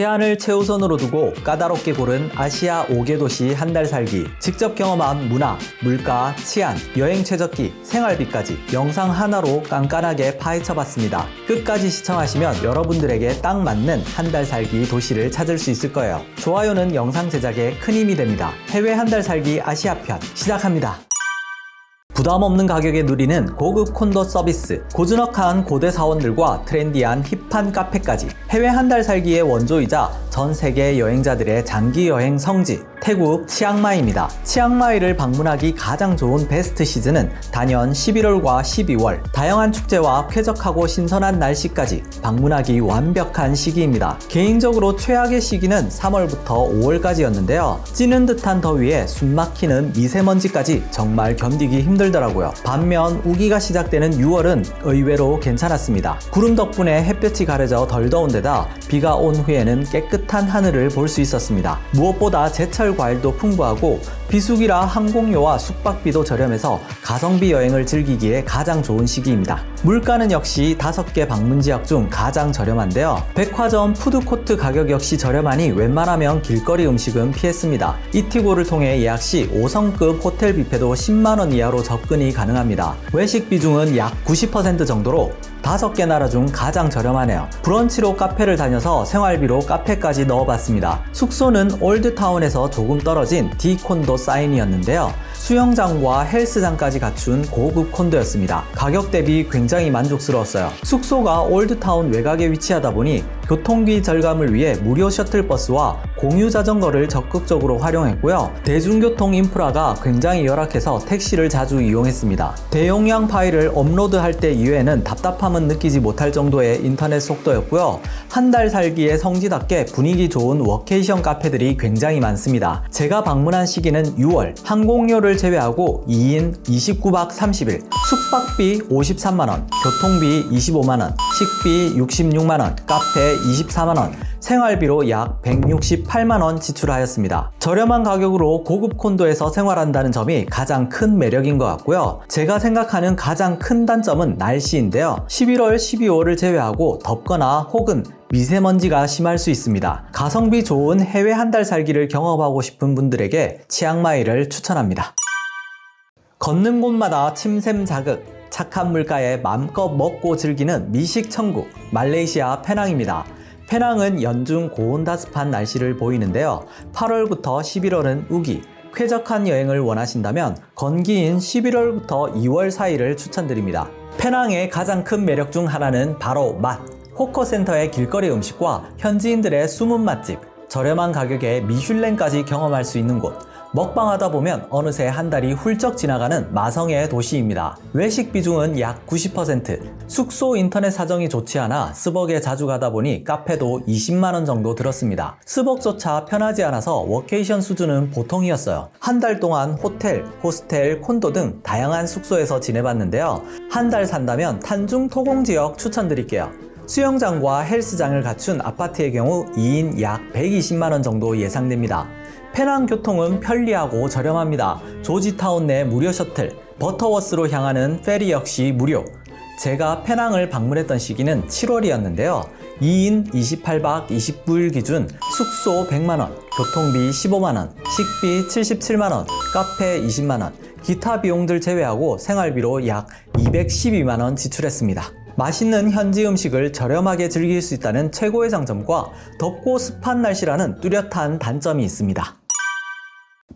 치안을 최우선으로 두고 까다롭게 고른 아시아 5개 도시 한 달 살기. 직접 경험한 문화, 물가, 치안, 여행 최적기, 생활비까지 영상 하나로 깐깐하게 파헤쳐 봤습니다. 끝까지 시청하시면 여러분들에게 딱 맞는 한 달 살기 도시를 찾을 수 있을 거예요. 좋아요는 영상 제작에 큰 힘이 됩니다. 해외 한 달 살기 아시아 편 시작합니다. 부담 없는 가격에 누리는 고급 콘도 서비스, 고즈넉한 고대 사원들과 트렌디한 힙한 카페까지 해외 한 달 살기의 원조이자 전 세계 여행자들의 장기 여행 성지, 태국 치앙마이입니다. 치앙마이를 방문하기 가장 좋은 베스트 시즌은 단연 11월과 12월, 다양한 축제와 쾌적하고 신선한 날씨까지 방문하기 완벽한 시기입니다. 개인적으로 최악의 시기는 3월부터 5월까지였는데요. 찌는 듯한 더위에 숨 막히는 미세먼지까지 정말 견디기 힘들 더라고요. 반면 우기가 시작되는 6월은 의외로 괜찮았습니다. 구름 덕분에 햇볕이 가려져 덜 더운 데다 비가 온 후에는 깨끗한 하늘을 볼 수 있었습니다. 무엇보다 제철 과일도 풍부하고 비수기라 항공료와 숙박비도 저렴해서 가성비 여행을 즐기기에 가장 좋은 시기입니다. 물가는 역시 5개 방문 지역 중 가장 저렴한데요. 백화점 푸드코트 가격 역시 저렴하니 웬만하면 길거리 음식은 피했습니다. 이티고를 통해 예약 시 5성급 호텔 뷔페도 10만원 이하로 접근이 가능합니다. 외식 비중은 약 90% 정도로 다섯 개 나라 중 가장 저렴하네요. 브런치로 카페를 다녀서 생활비로 카페까지 넣어봤습니다. 숙소는 올드타운에서 조금 떨어진 디콘도 사인이었는데요. 수영장과 헬스장까지 갖춘 고급 콘도였습니다. 가격 대비 굉장히 만족스러웠어요. 숙소가 올드타운 외곽에 위치하다 보니 교통비 절감을 위해 무료 셔틀버스와 공유 자전거를 적극적으로 활용했고요. 대중교통 인프라가 굉장히 열악해서 택시를 자주 이용했습니다. 대용량 파일을 업로드할 때 이외에는 답답함은 느끼지 못할 정도의 인터넷 속도였고요. 한 달 살기에 성지답게 분위기 좋은 워케이션 카페들이 굉장히 많습니다. 제가 방문한 시기는 6월, 항공료를 제외하고 2인 29박 30일, 숙박비 53만원, 교통비 25만원, 식비 66만원, 카페 24만원, 생활비로 약 168만원 지출하였습니다. 저렴한 가격으로 고급 콘도에서 생활한다는 점이 가장 큰 매력인 것 같고요. 제가 생각하는 가장 큰 단점은 날씨인데요. 11월, 12월을 제외하고 덥거나 혹은 미세먼지가 심할 수 있습니다. 가성비 좋은 해외 한 달 살기를 경험하고 싶은 분들에게 치앙마이를 추천합니다. 걷는 곳마다 침샘 자극, 착한 물가에 맘껏 먹고 즐기는 미식 천국, 말레이시아 페낭입니다. 페낭은 연중 고온다습한 날씨를 보이는데요. 8월부터 11월은 우기, 쾌적한 여행을 원하신다면 건기인 11월부터 2월 사이를 추천드립니다. 페낭의 가장 큰 매력 중 하나는 바로 맛. 호커센터의 길거리 음식과 현지인들의 숨은 맛집, 저렴한 가격에 미슐랭까지 경험할 수 있는 곳. 먹방하다 보면 어느새 한 달이 훌쩍 지나가는 마성의 도시입니다. 외식 비중은 약 90%. 숙소 인터넷 사정이 좋지 않아 스벅에 자주 가다 보니 카페도 20만원 정도 들었습니다. 스벅조차 편하지 않아서 워케이션 수준은 보통이었어요. 한 달 동안 호텔, 호스텔, 콘도 등 다양한 숙소에서 지내봤는데요. 한 달 산다면 탄중 토공 지역 추천드릴게요. 수영장과 헬스장을 갖춘 아파트의 경우 2인 약 120만원 정도 예상됩니다. 페낭 교통은 편리하고 저렴합니다. 조지타운 내 무료 셔틀, 버터워스로 향하는 페리 역시 무료. 제가 페낭을 방문했던 시기는 7월이었는데요. 2인 28박 29일 기준 숙소 100만원, 교통비 15만원, 식비 77만원, 카페 20만원, 기타 비용들 제외하고 생활비로 약 212만원 지출했습니다. 맛있는 현지 음식을 저렴하게 즐길 수 있다는 최고의 장점과 덥고 습한 날씨라는 뚜렷한 단점이 있습니다.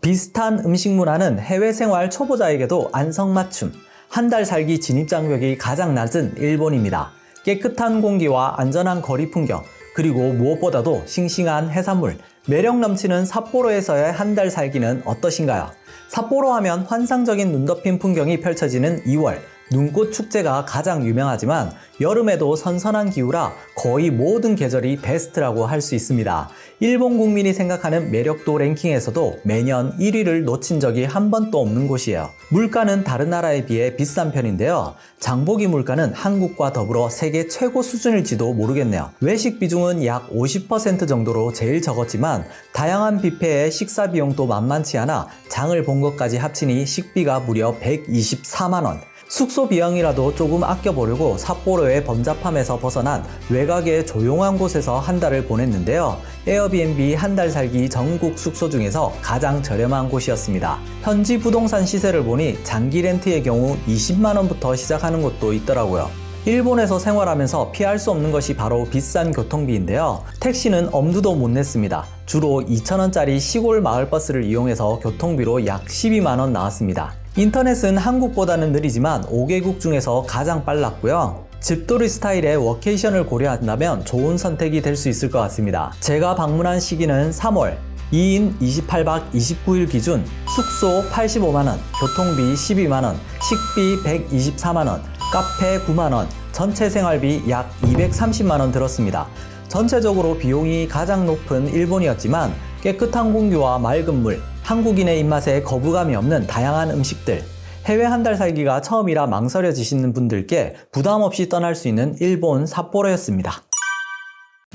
비슷한 음식 문화는 해외 생활 초보자에게도 안성맞춤. 한 달 살기 진입 장벽이 가장 낮은 일본입니다. 깨끗한 공기와 안전한 거리 풍경, 그리고 무엇보다도 싱싱한 해산물, 매력 넘치는 삿포로에서의 한 달 살기는 어떠신가요? 삿포로 하면 환상적인 눈 덮인 풍경이 펼쳐지는 2월, 눈꽃 축제가 가장 유명하지만 여름에도 선선한 기후라 거의 모든 계절이 베스트라고 할 수 있습니다. 일본 국민이 생각하는 매력도 랭킹에서도 매년 1위를 놓친 적이 한 번도 없는 곳이에요. 물가는 다른 나라에 비해 비싼 편인데요. 장보기 물가는 한국과 더불어 세계 최고 수준일지도 모르겠네요. 외식 비중은 약 50% 정도로 제일 적었지만 다양한 뷔페의 식사 비용도 만만치 않아 장을 본 것까지 합치니 식비가 무려 124만원. 숙소 비용이라도 조금 아껴보려고 삿포로의 번잡함에서 벗어난 외곽의 조용한 곳에서 한 달을 보냈는데요. 에어비앤비 한 달 살기 전국 숙소 중에서 가장 저렴한 곳이었습니다. 현지 부동산 시세를 보니 장기 렌트의 경우 20만원부터 시작하는 곳도 있더라고요. 일본에서 생활하면서 피할 수 없는 것이 바로 비싼 교통비인데요. 택시는 엄두도 못 냈습니다. 주로 2,000원짜리 시골 마을버스를 이용해서 교통비로 약 12만원 나왔습니다. 인터넷은 한국보다는 느리지만 5개국 중에서 가장 빨랐고요. 집돌이 스타일의 워케이션을 고려한다면 좋은 선택이 될 수 있을 것 같습니다. 제가 방문한 시기는 3월, 2인 28박 29일 기준 숙소 85만원, 교통비 12만원, 식비 124만원, 카페 9만원, 전체 생활비 약 230만원 들었습니다. 전체적으로 비용이 가장 높은 일본이었지만 깨끗한 공기와 맑은 물, 한국인의 입맛에 거부감이 없는 다양한 음식들, 해외 한 달 살기가 처음이라 망설여지시는 분들께 부담 없이 떠날 수 있는 일본 삿포로였습니다.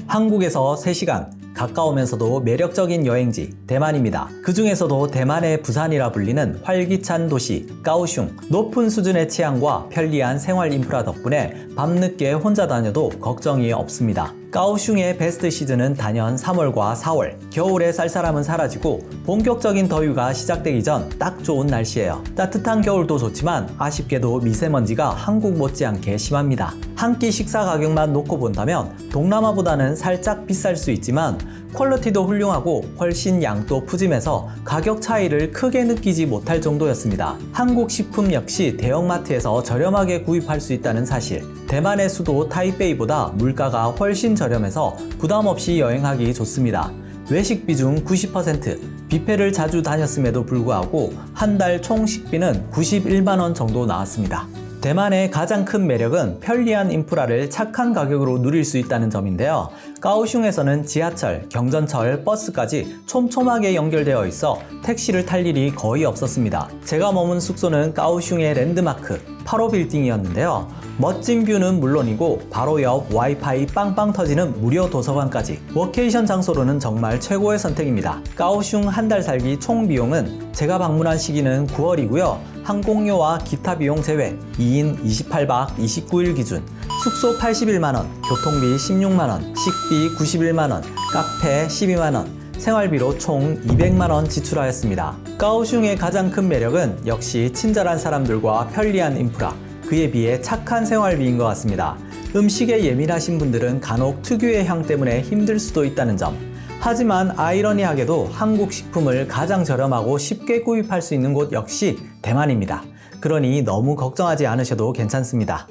한국에서 3시간, 가까우면서도 매력적인 여행지 대만입니다. 그 중에서도 대만의 부산이라 불리는 활기찬 도시 까오슝. 높은 수준의 치안과 편리한 생활 인프라 덕분에 밤늦게 혼자 다녀도 걱정이 없습니다. 까오슝의 베스트 시즌은 단연 3월과 4월. 겨울의 쌀쌀함은 사라지고 본격적인 더위가 시작되기 전 딱 좋은 날씨예요. 따뜻한 겨울도 좋지만 아쉽게도 미세먼지가 한국 못지않게 심합니다. 한 끼 식사 가격만 놓고 본다면 동남아보다는 살짝 비쌀 수 있지만 퀄리티도 훌륭하고 훨씬 양도 푸짐해서 가격 차이를 크게 느끼지 못할 정도였습니다. 한국 식품 역시 대형마트에서 저렴하게 구입할 수 있다는 사실. 대만의 수도 타이베이보다 물가가 훨씬 저렴해서 부담 없이 여행하기 좋습니다. 외식 비 중 90%, 뷔페를 자주 다녔음에도 불구하고 한 달 총 식비는 91만원 정도 나왔습니다. 대만의 가장 큰 매력은 편리한 인프라를 착한 가격으로 누릴 수 있다는 점인데요. 까오슝에서는 지하철, 경전철, 버스까지 촘촘하게 연결되어 있어 택시를 탈 일이 거의 없었습니다. 제가 머문 숙소는 까오슝의 랜드마크 8호 빌딩이었는데요. 멋진 뷰는 물론이고 바로 옆 와이파이 빵빵 터지는 무료 도서관까지 워케이션 장소로는 정말 최고의 선택입니다. 까오슝 한 달 살기 총 비용은 제가 방문한 시기는 9월이고요. 항공료와 기타 비용 제외 2인 28박 29일 기준 숙소 81만원, 교통비 16만원, 식비 91만원, 카페 12만원, 생활비로 총 200만원 지출하였습니다. 까오슝의 가장 큰 매력은 역시 친절한 사람들과 편리한 인프라, 그에 비해 착한 생활비인 것 같습니다. 음식에 예민하신 분들은 간혹 특유의 향 때문에 힘들 수도 있다는 점. 하지만 아이러니하게도 한국 식품을 가장 저렴하고 쉽게 구입할 수 있는 곳 역시 대만입니다. 그러니 너무 걱정하지 않으셔도 괜찮습니다.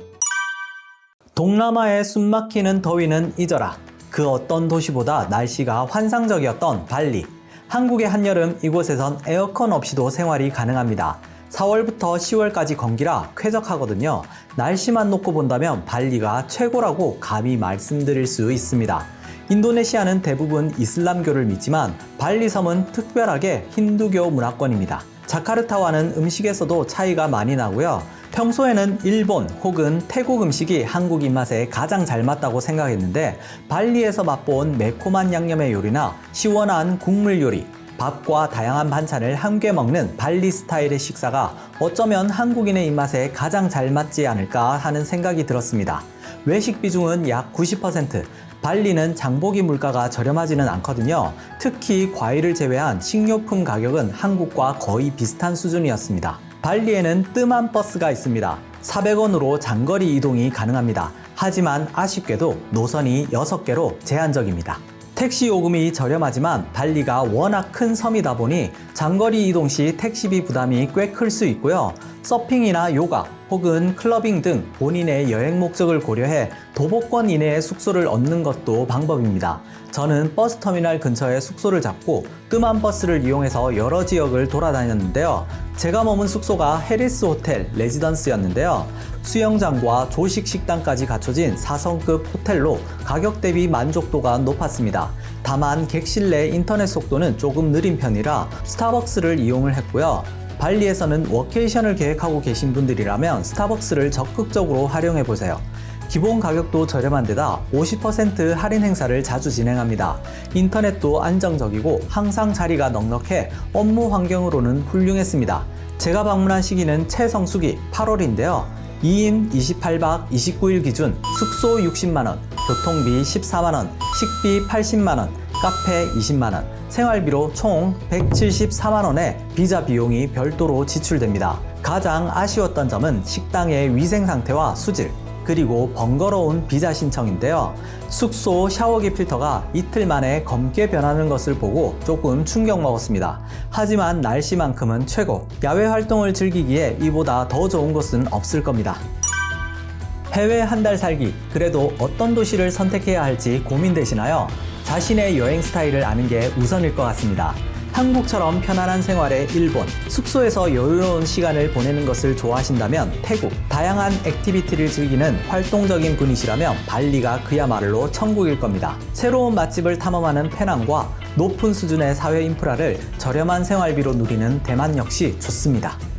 동남아의 숨막히는 더위는 잊어라. 그 어떤 도시보다 날씨가 환상적이었던 발리. 한국의 한여름 이곳에선 에어컨 없이도 생활이 가능합니다. 4월부터 10월까지 건기라 쾌적하거든요. 날씨만 놓고 본다면 발리가 최고라고 감히 말씀드릴 수 있습니다. 인도네시아는 대부분 이슬람교를 믿지만 발리 섬은 특별하게 힌두교 문화권입니다. 자카르타와는 음식에서도 차이가 많이 나고요. 평소에는 일본 혹은 태국 음식이 한국 입맛에 가장 잘 맞다고 생각했는데 발리에서 맛본 매콤한 양념의 요리나 시원한 국물 요리, 밥과 다양한 반찬을 함께 먹는 발리 스타일의 식사가 어쩌면 한국인의 입맛에 가장 잘 맞지 않을까 하는 생각이 들었습니다. 외식 비중은 약 90%, 발리는 장보기 물가가 저렴하지는 않거든요. 특히 과일을 제외한 식료품 가격은 한국과 거의 비슷한 수준이었습니다. 발리에는 뜸한 버스가 있습니다. 400원으로 장거리 이동이 가능합니다. 하지만 아쉽게도 노선이 6개로 제한적입니다. 택시 요금이 저렴하지만 발리가 워낙 큰 섬이다 보니 장거리 이동 시 택시비 부담이 꽤 클 수 있고요. 서핑이나 요가 혹은 클러빙 등 본인의 여행 목적을 고려해 도보권 이내의 숙소를 얻는 것도 방법입니다. 저는 버스터미널 근처에 숙소를 잡고 뜸한 버스를 이용해서 여러 지역을 돌아다녔는데요. 제가 머문 숙소가 해리스 호텔 레지던스였는데요. 수영장과 조식 식당까지 갖춰진 4성급 호텔로 가격 대비 만족도가 높았습니다. 다만 객실 내 인터넷 속도는 조금 느린 편이라 스타벅스를 이용을 했고요. 발리에서는 워케이션을 계획하고 계신 분들이라면 스타벅스를 적극적으로 활용해 보세요. 기본 가격도 저렴한 데다 50% 할인 행사를 자주 진행합니다. 인터넷도 안정적이고 항상 자리가 넉넉해 업무 환경으로는 훌륭했습니다. 제가 방문한 시기는 최성수기 8월인데요. 2인 28박 29일 기준 숙소 60만원, 교통비 14만원, 식비 80만원, 카페 20만원, 생활비로 총 174만원의 비자 비용이 별도로 지출됩니다. 가장 아쉬웠던 점은 식당의 위생 상태와 수질, 그리고 번거로운 비자 신청인데요. 숙소 샤워기 필터가 이틀 만에 검게 변하는 것을 보고 조금 충격 먹었습니다. 하지만 날씨만큼은 최고. 야외 활동을 즐기기에 이보다 더 좋은 곳은 없을 겁니다. 해외 한 달 살기. 그래도 어떤 도시를 선택해야 할지 고민되시나요? 자신의 여행 스타일을 아는 게 우선일 것 같습니다. 한국처럼 편안한 생활의 일본, 숙소에서 여유로운 시간을 보내는 것을 좋아하신다면 태국, 다양한 액티비티를 즐기는 활동적인 분이시라면 발리가 그야말로 천국일 겁니다. 새로운 맛집을 탐험하는 페낭과 높은 수준의 사회 인프라를 저렴한 생활비로 누리는 대만 역시 좋습니다.